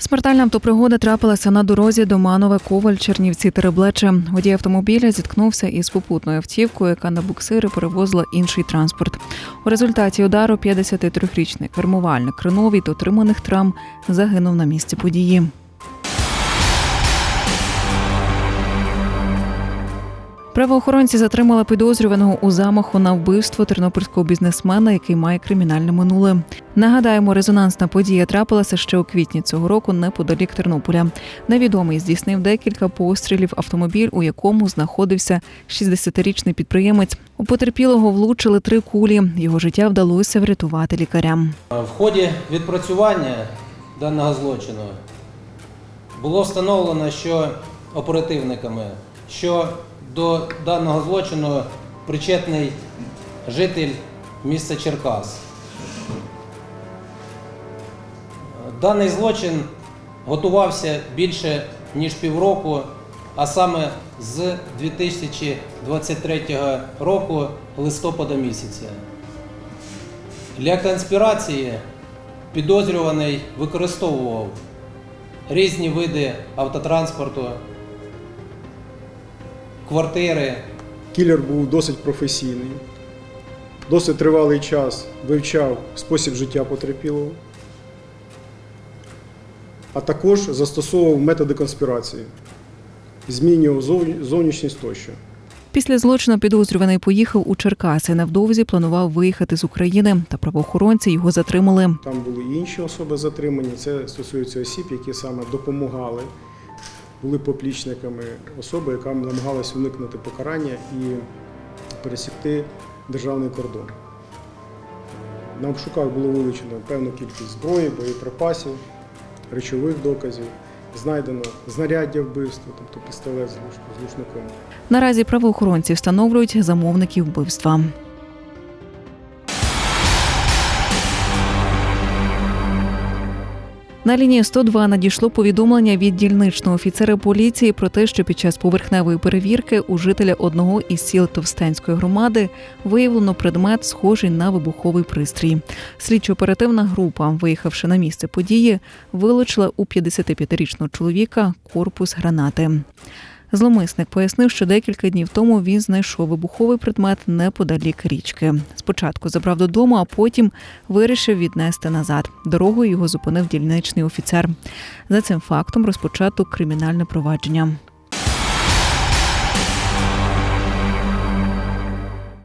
Смертельна автопригода трапилася на дорозі до Манове Коваль Чернівці Тереблече. Водій автомобіля зіткнувся із попутною автівкою, яка на буксири перевозила інший транспорт. У результаті удару 53-річний кермувальник Рено від отриманих травм загинув на місці події. Правоохоронці затримали підозрюваного у замаху на вбивство тернопільського бізнесмена, який має кримінальне минуле. Нагадаємо, резонансна подія трапилася ще у квітні цього року неподалік Тернополя. Невідомий здійснив декілька пострілів автомобіль, у якому знаходився 60-річний підприємець. У потерпілого влучили три кулі. Його життя вдалося врятувати лікарям. В ході відпрацювання даного злочину було встановлено, що оперативниками, що до даного злочину причетний житель міста Черкас. Даний злочин готувався більше ніж півроку, а саме з 2023 року листопада місяця. Для конспірації підозрюваний використовував різні види автотранспорту, квартири, Кілер був досить професійний, досить тривалий час вивчав спосіб життя потерпілого, а також застосовував методи конспірації, змінював зовнішність тощо. Після злочину підозрюваний поїхав у Черкаси. Невдовзі планував виїхати з України, та правоохоронці його затримали. Там були інші особи затримані. Це стосується осіб, які саме допомагали, були поплічниками особи, яка намагалась уникнути покарання і пересікти державний кордон. На обшуках було вилучено певну кількість зброї, боєприпасів, речових доказів. Знайдено знаряддя вбивства, тобто пістолет з глушником. Наразі правоохоронці встановлюють замовників вбивства. На лінії 102 надійшло повідомлення від дільничного офіцера поліції про те, що під час поверхневої перевірки у жителя одного із сіл Товстенської громади виявлено предмет, схожий на вибуховий пристрій. Слідчо-оперативна група, виїхавши на місце події, вилучила у 55-річного чоловіка корпус гранати. Зломисник пояснив, що декілька днів тому він знайшов вибуховий предмет неподалік річки. Спочатку забрав додому, а потім вирішив віднести назад. Дорогою його зупинив дільничний офіцер. За цим фактом розпочато кримінальне провадження.